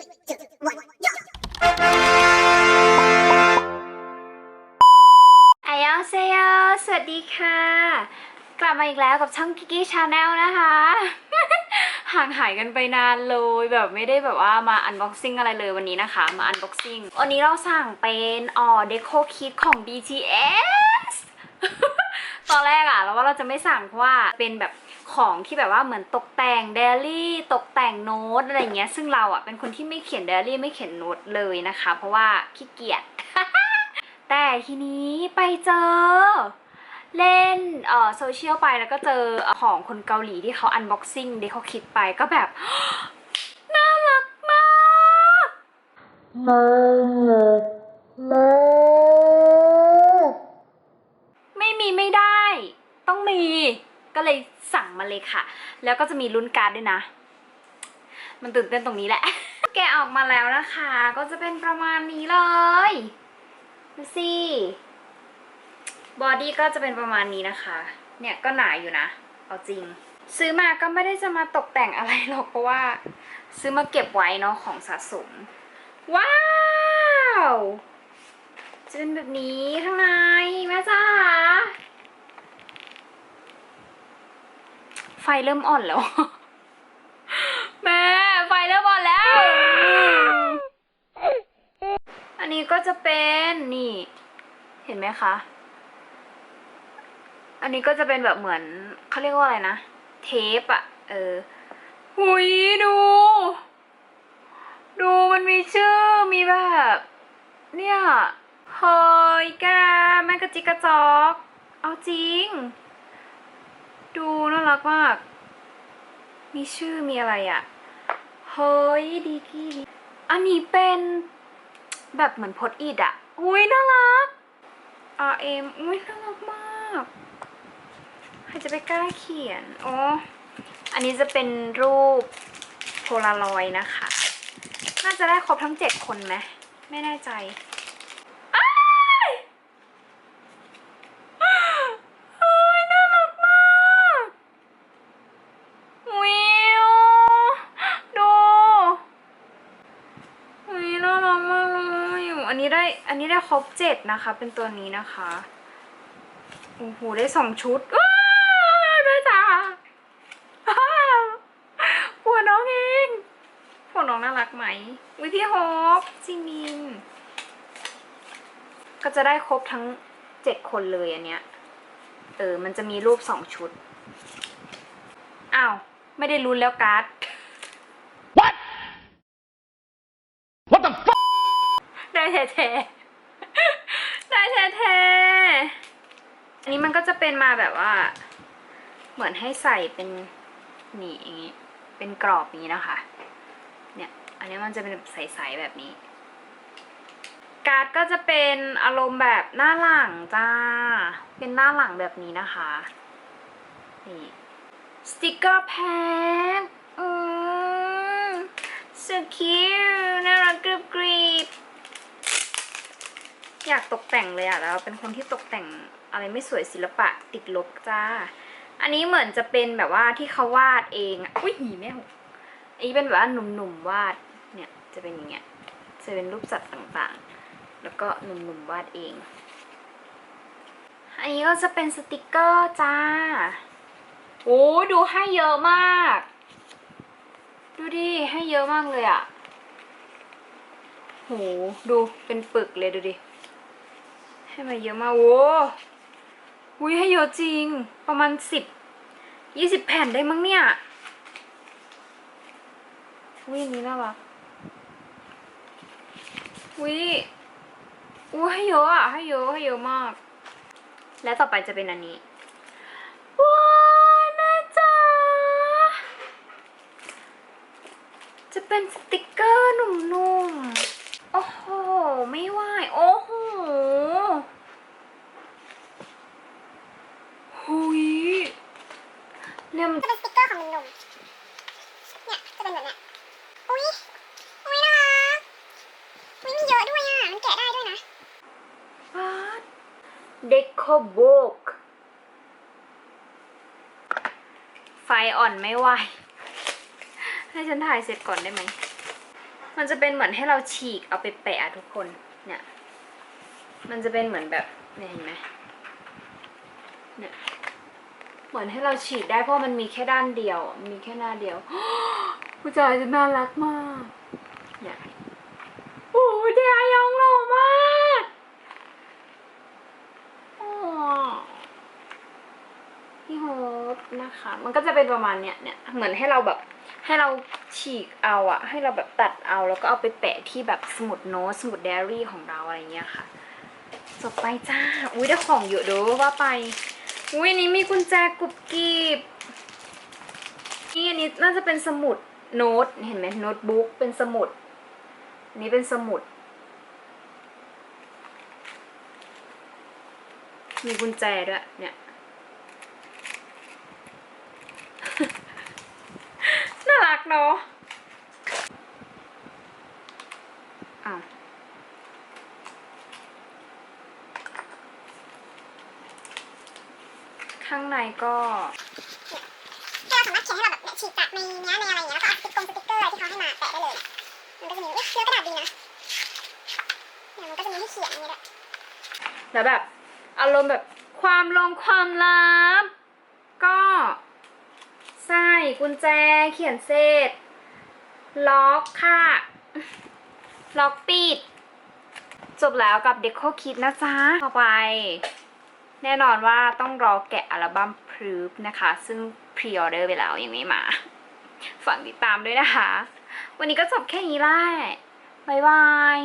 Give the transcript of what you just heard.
two, one, go! อายองเซโยสวัสดีค่ะ กลับมาอีกแล้วกับช่องกิกกี้ชาแนลนะคะ ห่างหายกันไปนานเลยแบบไม่ได้แบบว่ามาอันบ็อกซิ่งอะไรเลยวันนี้นะคะ มาอันบ็อกซิ่งวันนี้เราสั่งเป็นอ๋อเดโคคิดของ BTS ตอนแรกอะเราว่าเราจะไม่สั่งเพราะว่าเป็นแบบ ของที่แบบว่าเหมือนตกแต่งเดลี่ตกแต่งโน้ตอะไรเงี้ย ซึ่งเราอะเป็นคนที่ไม่เขียนเดลี่ไม่เขียนโน้ตเลยนะคะ เพราะว่าขี้เกียจแต่ทีนี้ไปเจอ เล่นเอ่อโซเชียลไปแล้วก็เจอของคนเกาหลีที่เขาอันบ็อกซิ่งที่เขาคิดไปก็แบบน่ารักมากไม่มีไม่ได้ ต้องมี ก็เลยสั่งมาเลยค่ะ แล้วก็จะมีลุ้นการ์ดด้วยนะ มันตื่นเต้นตรงนี้แหละ แกะออกมาแล้วนะคะ ก็จะเป็นประมาณนี้เลยดูสิบอดี้ก็จะเป็นประมาณนี้นะคะ เนี่ยก็หนาอยู่นะ เอาจริง ซื้อมาก็ไม่ได้จะมาตกแต่งอะไรหรอกเพราะว่า ซื้อมาเก็บไว้เนาะของสะสม ว้าวจะเป็นแบบนี้ข้างในแม่จ้าไฟ เริ่มอ่อนแล้ว แม่ไฟเริ่มอ่อนแล้ว อันนี้ก็จะเป็นนี่ เห็นไหมคะ อันนี้ก็จะเป็นแบบเหมือนเขาเรียกว่าอะไรนะ เทปอะเออหุยดู ดูมันมีชื่อมีแบบ เนี่ยเฮ้ยแกแม่กระจิกกระจอก เอาจริง ดูน่ารักมาก มีชื่อมีอะไรอะเฮ้ยดีกี้ อันนี้เป็นแบบเหมือนพดอีดอะอุ้ยน่ารัก RM อุ้ยน่ารักมากใครจะไปกล้าเขียนอ๋ออันนี้จะเป็นรูปโพลารอยด์นะคะ น่าจะได้ครบทั้งเจ็ดคนไหม ไม่แน่ใจอ้ายอ้ายน่ารักมากวิว ดู อุ้ยน่ารักมากเลยอัน นี้ได้อันนี้ได้ครบเจ็ดนะคะ เป็นตัวนี้นะคะ โอ้โห ได้สองชุดว้าวแม่จ๋าอ้าวหัวน้องเองหัวน้องน่ารักไหมวิพี่ฮอปจิมิน ก็จะได้ครบทั้งเจ็ดคนเลยอันเนี้ย เออ มันจะมีรูปสองชุด อ้าว ไม่ได้ลุ้นแล้วการ์ด What the fuck? ได้แท้ๆ ได้แท้ๆอันนี้มันก็จะเป็นมาแบบว่า เหมือนให้ใส่เป็นหนีอย่างนี้ เป็นกรอบนี้นะคะ เนี่ย อันนี้มันจะเป็นใสๆแบบนี้ การ์ดก็จะเป็นอารมณ์แบบหน้าหลังจ้า เป็นหน้าหลังแบบนี้นะคะ นี่สติกเกอร์แพ็คอืม so cute น่ารักกริบกริบ อยากตกแต่งเลยอะแล้วเป็นคนที่ตกแต่งอะไรไม่สวยศิลปะติดลบจ้า อันนี้เหมือนจะเป็นแบบว่าที่เขาวาดเองอะอุ้ยหีแม่หกอันนี้เป็นแบบว่าหนุ่มๆวาดเนี่ยจะเป็นอย่างเงี้ยจะเป็นรูปสัตว์ต่างๆ แล้วก็หนุ่มๆวาดเอง อันนี้ก็จะเป็นสติกเกอร์จ้าโอ้ดูให้เยอะมาก ดูดิให้เยอะมากเลยอะ่ะโหดูเป็นปึกเลยดูดิ ให้มาเยอะมากโว้อุ้ยให้เยอะจริง ประมาณสิบยี่สิบแผ่นได้มั้งเนี่ยอุ้ยนี้น่ารักอุ้ยอุ้ยให้เยอะอะให้เยอะให้เยอะมาก และต่อไปจะเป็นอันนี้ว้ายแม่จ๋าจะเป็นสติกเกอร์หนุ่มๆโอ้โห ไม่ไหวโอ้โหย เนี่ยมันจะเป็นสติกเกอร์ของหนุ่มๆเนี่ยจะเป็นแบบเนี้ยอุ้ยอุ้ยน่ารักอุ้ยมีเยอะด้วยอะ มันแกะได้ด้วยนะวาดเดคอโบก ไฟอ่อนไม่ไหว ให้ฉันถ่ายเสร็จก่อนได้ไหมมมันจะเป็นเหมือนให้เราฉีกเอาไปแปะอะทุกคน เนี่ย มันจะเป็นเหมือนแบบเนี่ยเห็นไหมเนี่ย เหมือนให้เราฉีกได้เพราะมันมีแค่ด้านเดียว มีแค่หน้าเดียวผู้ชายจะน่ารักมากเนี่ยโอ้ยเดียยองหล่อมากอ๋อพี่โฮปนะคะ มันก็จะเป็นประมาณเนี้ยเนี่ยเหมือนให้เราแบบให้เราฉีกเอาอะให้เราแบบตัดเอาแล้วก็เอาไปแปะที่แบบสมุดโน้ตสมุดไดอารี่ของเราอะไรเงี้ยค่ะ จบไปจ้า อุ้ยได้ของเยอะเด้อว่าไป อุ้ยอันนี้มีกุญแจกรุบกริบนี่อันนี้น่าจะเป็นสมุดโน้ตเห็นไหมโน้ตบุ๊กเป็นสมุดอันนี้เป็นสมุด มีกุญแจด้วยเนี่ยน่ารักเนาะอ้าว ข้างในก็ให้เราสามารถเขียนให้เราแบบเนี่ยฉีกจากในเนี้ยในอะไรอย่างเงี้ยแล้วก็เอาสติ๊กกงสติ๊กเกอร์ที่เขาให้มาแปะได้เลยมันก็จะมีเอ๊ะเนื้อกระดาษดีนะเนี่ยมันก็จะมีให้เขียนอย่างเงี้ยด้วยแล้วแบบอารมณ์แบบความลงความลับก็ใส่กุญแจเขียนเสร็จล็อกค่ะ ล็อกปิด จบแล้วกับเด็กโคคิดนะจ๊ะต่อไป แน่นอนว่าต้องรอแกะอัลบั้มพรูฟนะคะ ซึ่งพรีออเดอร์ไปแล้วยังไม่มาฝากติดตามด้วยนะคะ วันนี้ก็จบแค่นี้แหละบ๊ายบาย